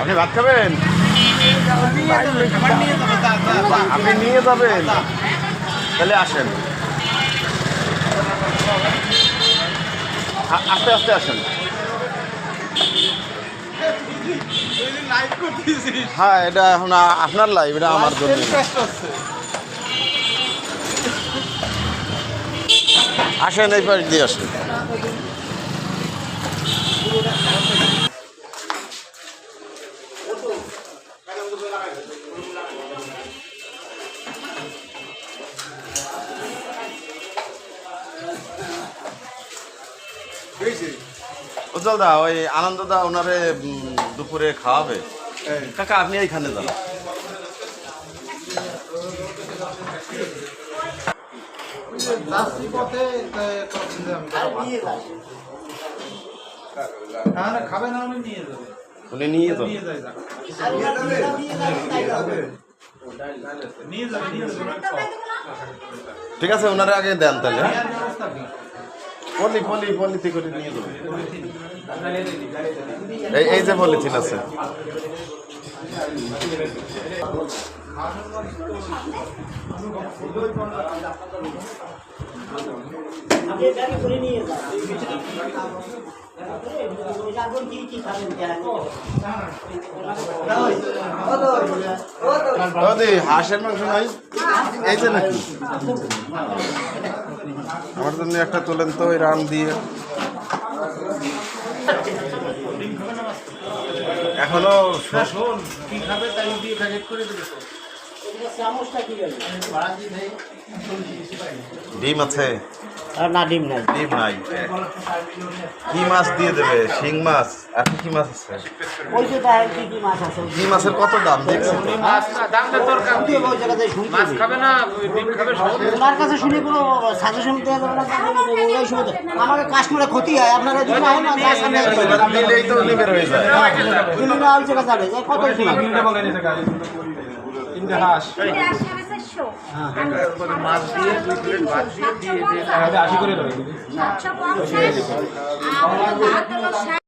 আপনি ভাত খাবেন? আপনি নিয়ে যাবেন। তাহলে আসেন। আস্তে আস্তে আসেন। হ্যাঁ এটা এখন আপনার লাইভ এটা আমার জন্য। আসেন, এই পাশ দিয়ে আসেন। উজ্জ্বল দা ওই আনন্দ দা ওনারে দুপুরে খাওয়াবে কাকা আপনি এইখানে যান খাবে না আমি নিয়ে যাবে উনি নিয়ে যান নিয়ে যাই যাক নিয়ে যাবে নিয়ে যাবে ঠিক আছে ওনারে আগে দেন তাহলে পলি পলি পলিতে করে নিয়ে এই এই যে পলিথিন আছে। হাঁসের মাংস নাই? নাকি? আমার জন্য একটা তোলেন তো ওই রান দিয়ে। এখনও শোষণ কি খাবে তাই দিয়ে প্যাকেট করে দেবে ডিম আছে না ডিম নাই ডিম নাই কি মাছ দিয়ে দেবে শিং মাছ আর কি মাছ আছে ওই যে কি কি মাছ আছে কি মাছের কত দাম দেখছেন? মাছ না দামটা দরকার শুনতে হবে ওই জায়গাতে শুনতে মাছ খাবে না ডিম খাবে সব কাছে শুনে কোনো সাজেশন দেওয়া যাবে না ওই সময় আমাদের কাস্টমারের ক্ষতি হয় আপনারা যদি হয় না তার সামনে দিলেই তো লিভের হয়ে যায় না ওই জায়গা যাবে কত শোনা তিনটে হাঁস। মাছ দিয়ে দুই প্লেট ভাত দিয়ে দিয়ে দিয়ে আশি করে